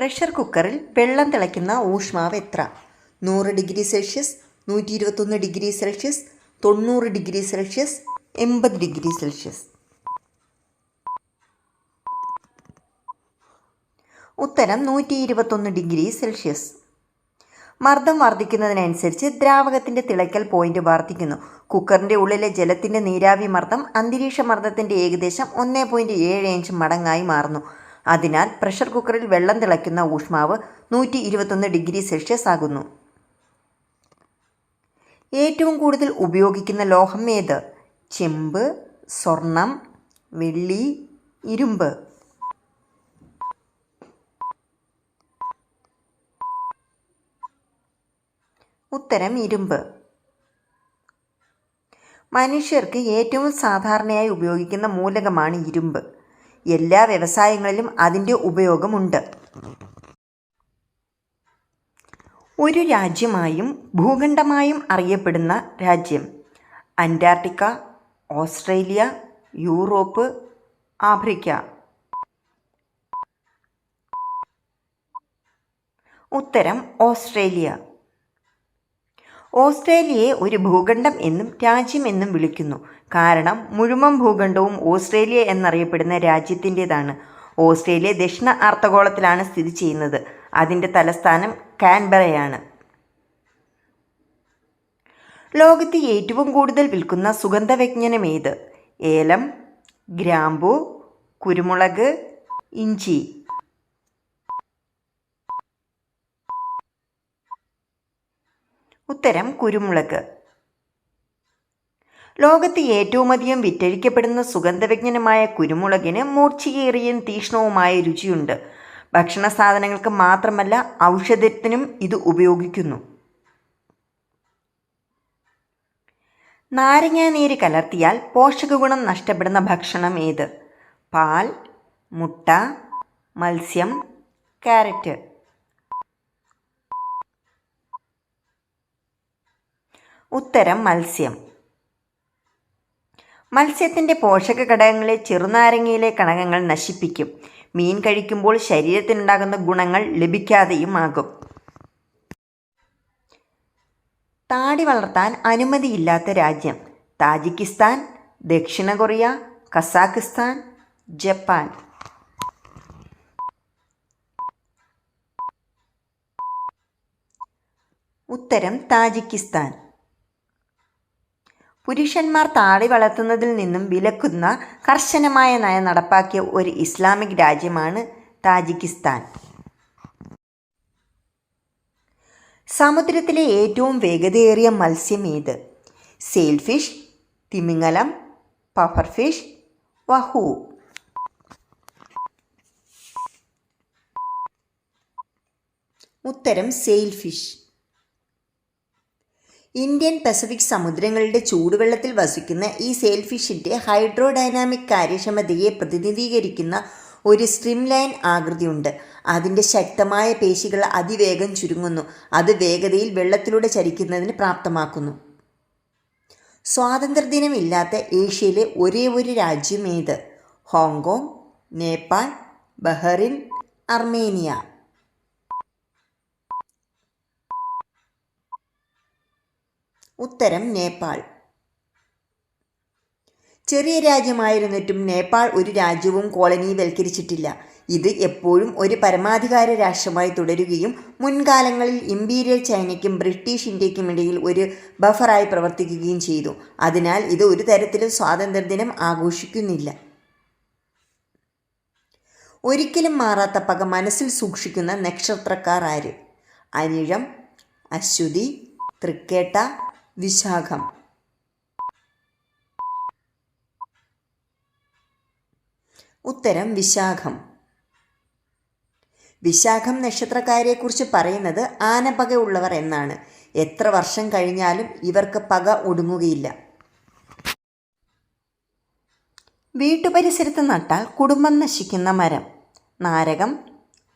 Pressure കുക്കറിൽ വെള്ളം തിളയ്ക്കുന്ന ഊഷ്മാവ് എത്ര? നൂറ് ഡിഗ്രി സെൽഷ്യസ് നൂറ്റി ഇരുപത്തൊന്ന് ഡിഗ്രി സെൽഷ്യസ് തൊണ്ണൂറ് ഡിഗ്രി സെൽഷ്യസ് എൺപത് ഡിഗ്രി സെൽഷ്യസ്. ഉത്തരം നൂറ്റി ഇരുപത്തൊന്ന് ഡിഗ്രി സെൽഷ്യസ്. മർദ്ദം വർദ്ധിക്കുന്നതിനനുസരിച്ച് ദ്രാവകത്തിന്റെ തിളയ്ക്കൽ പോയിന്റ് വർദ്ധിക്കുന്നു. കുക്കറിന്റെ ഉള്ളിലെ ജലത്തിന്റെ നീരാവി മർദ്ദം അന്തരീക്ഷ മർദ്ദത്തിന്റെ ഏകദേശം ഒന്ന് പോയിന്റ് ഏഴ് ഇഞ്ച് മടങ്ങായി മാറുന്നു. അതിനാൽ പ്രഷർ കുക്കറിൽ വെള്ളം തിളയ്ക്കുന്ന ഊഷ്മാവ് നൂറ്റി ഇരുപത്തൊന്ന് ഡിഗ്രി സെൽഷ്യസ് ആകുന്നു. ഏറ്റവും കൂടുതൽ ഉപയോഗിക്കുന്ന ലോഹം ഏത്? ചെമ്പ് സ്വർണം വെള്ളി ഇരുമ്പ്. ഉത്തരം ഇരുമ്പ്. മനുഷ്യർക്ക് ഏറ്റവും സാധാരണയായി ഉപയോഗിക്കുന്ന മൂലകമാണ് ഇരുമ്പ്. എല്ലാ വ്യവസായങ്ങളിലും അതിന്റെ ഉപയോഗമുണ്ട്. ഒരു രാജ്യമായും ഭൂഖണ്ഡമായും അറിയപ്പെടുന്ന രാജ്യം അന്റാർട്ടിക്ക ഓസ്ട്രേലിയ യൂറോപ്പ് ആഫ്രിക്ക. ഉത്തരം ഓസ്ട്രേലിയ. ഓസ്ട്രേലിയയെ ഒരു ഭൂഖണ്ഡം എന്നും രാജ്യം എന്നും വിളിക്കുന്നു. കാരണം മുഴുവൻ ഭൂഖണ്ഡവും ഓസ്ട്രേലിയ എന്നറിയപ്പെടുന്ന രാജ്യത്തിന്റെതാണ്. ഓസ്ട്രേലിയ ദക്ഷിണ ആർത്തഗോളത്തിലാണ് സ്ഥിതി ചെയ്യുന്നത്. അതിന്റെ തലസ്ഥാനം കാൻബറയാണ്. ലോകത്ത് ഏറ്റവും കൂടുതൽ വിൽക്കുന്ന സുഗന്ധവ്യഞ്ജനം ഏത്? ഏലം ഗ്രാമ്പു കുരുമുളക് ഇഞ്ചി. ഉത്തരം കുരുമുളക്. ലോകത്ത് ഏറ്റവുമധികം വിറ്റഴിക്കപ്പെടുന്ന സുഗന്ധവ്യഞ്ജനമായ കുരുമുളകിന് മൂർച്ചയേറിയും തീക്ഷ്ണവുമായ രുചിയുണ്ട്. ഭക്ഷണ സാധനങ്ങൾക്ക് മാത്രമല്ല ഔഷധത്തിനും ഇത് ഉപയോഗിക്കുന്നു. നാരങ്ങാനീര് കലർത്തിയാൽ പോഷകഗുണം നഷ്ടപ്പെടുന്ന ഭക്ഷണം ഏത്? പാൽ മുട്ട മത്സ്യം ക്യാരറ്റ്. ഉത്തരം മത്സ്യം. മത്സ്യത്തിന്റെ പോഷക ഘടകങ്ങളെ ചെറുനാരങ്ങയിലെ കണകങ്ങൾ നശിപ്പിക്കും. മീൻ കഴിക്കുമ്പോൾ ശരീരത്തിനുണ്ടാകുന്ന ഗുണങ്ങൾ ലഭിക്കാതെയും ആകും. താടി വളർത്താൻ അനുമതിയില്ലാത്ത രാജ്യം. താജിക്കിസ്ഥാൻ ദക്ഷിണ കൊറിയ കസാഖിസ്ഥാൻ ജപ്പാൻ. ഉത്തരം താജിക്കിസ്ഥാൻ. പുരുഷന്മാർ താടി വളർത്തുന്നതിൽ നിന്നും വിലക്കുന്ന കർശനമായ നയം നടപ്പാക്കിയ ഒരു ഇസ്ലാമിക് രാജ്യമാണ് താജിക്കിസ്ഥാൻ. സമുദ്രത്തിലെ ഏറ്റവും വേഗതയേറിയ മത്സ്യം ഏത്? സെയിൽഫിഷ് തിമിംഗലം പഫർഫിഷ് വഹു. ഉത്തരം സെയിൽഫിഷ്. ഇന്ത്യൻ പസഫിക് സമുദ്രങ്ങളുടെ ചൂടുവെള്ളത്തിൽ വസിക്കുന്ന ഈ സെയിൽഫിഷിന്റെ ഹൈഡ്രോഡൈനാമിക് കാര്യക്ഷമതയെ പ്രതിനിധീകരിക്കുന്ന ഒരു സ്ട്രിം ലൈൻ ആകൃതിയുണ്ട്. അതിന്റെ ശക്തമായ പേശികൾ അതിവേഗം ചുരുങ്ങുന്നു. അത് വേഗതയിൽ വെള്ളത്തിലൂടെ ചലിക്കുന്നതിന് പ്രാപ്തമാക്കുന്നു. സ്വാതന്ത്ര്യദിനമില്ലാത്ത ഏഷ്യയിലെ ഒരേ ഒരു രാജ്യം ഏത്? Hong Kong Nepal Bahrain Armenia. ഉത്തരം നേപ്പാൾ. ചെറിയ രാജ്യമായിരുന്നിട്ടും നേപ്പാൾ ഒരു രാജ്യവും കോളനിവൽക്കരിച്ചിട്ടില്ല ഇത് എപ്പോഴും ഒരു പരമാധികാര രാഷ്ട്രമായി തുടരുകയും മുൻകാലങ്ങളിൽ ഇമ്പീരിയൽ ചൈനയ്ക്കും ബ്രിട്ടീഷ് ഇന്ത്യയ്ക്കും ഇടയിൽ ഒരു ബഫറായി പ്രവർത്തിക്കുകയും ചെയ്തു. അതിനാൽ ഇത് ഒരു തരത്തിലും സ്വാതന്ത്ര്യദിനം ആഘോഷിക്കുന്നില്ല. ഒരിക്കലും മാറാത്ത പക മനസ്സിൽ സൂക്ഷിക്കുന്ന നക്ഷത്രക്കാർ ആര്? അനിഴം അശ്വതി തൃക്കേട്ട വിശാഖം. ഉത്തരം വിശാഖം. വിശാഖം നക്ഷത്രക്കാരെക്കുറിച്ച് പറയുന്നത് ആനപക ഉള്ളവർ എന്നാണ്. എത്ര വർഷം കഴിഞ്ഞാലും ഇവർക്ക് പക ഒടുങ്ങുകയില്ല. വീട്ടുപരിസരത്ത് നട്ടാൽ കുടുംബം നശിക്കുന്ന മരം. നാരകം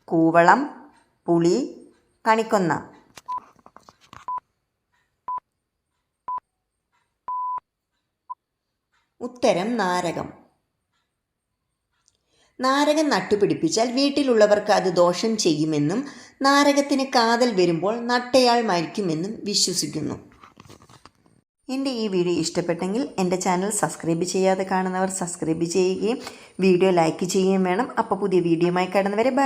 കൂവളം പുളി കണിക്കൊന്ന. ഉത്തരം നാരകം. നാരകം നട്ടുപിടിപ്പിച്ചാൽ വീട്ടിലുള്ളവർക്ക് അത് ദോഷം ചെയ്യുമെന്നും നാരകത്തിന് കാതൽ വരുമ്പോൾ നട്ടയാൾ മരിക്കുമെന്നും വിശ്വസിക്കുന്നു. എന്റെ ഈ വീഡിയോ ഇഷ്ടപ്പെട്ടെങ്കിൽ എന്റെ ചാനൽ സബ്സ്ക്രൈബ് ചെയ്യാതെ കാണുന്നവർ സബ്സ്ക്രൈബ് ചെയ്യുകയും വീഡിയോ ലൈക്ക് ചെയ്യുകയും വേണം. അപ്പോൾ പുതിയ വീഡിയോയുമായി കടന്നവരെ ബൈ.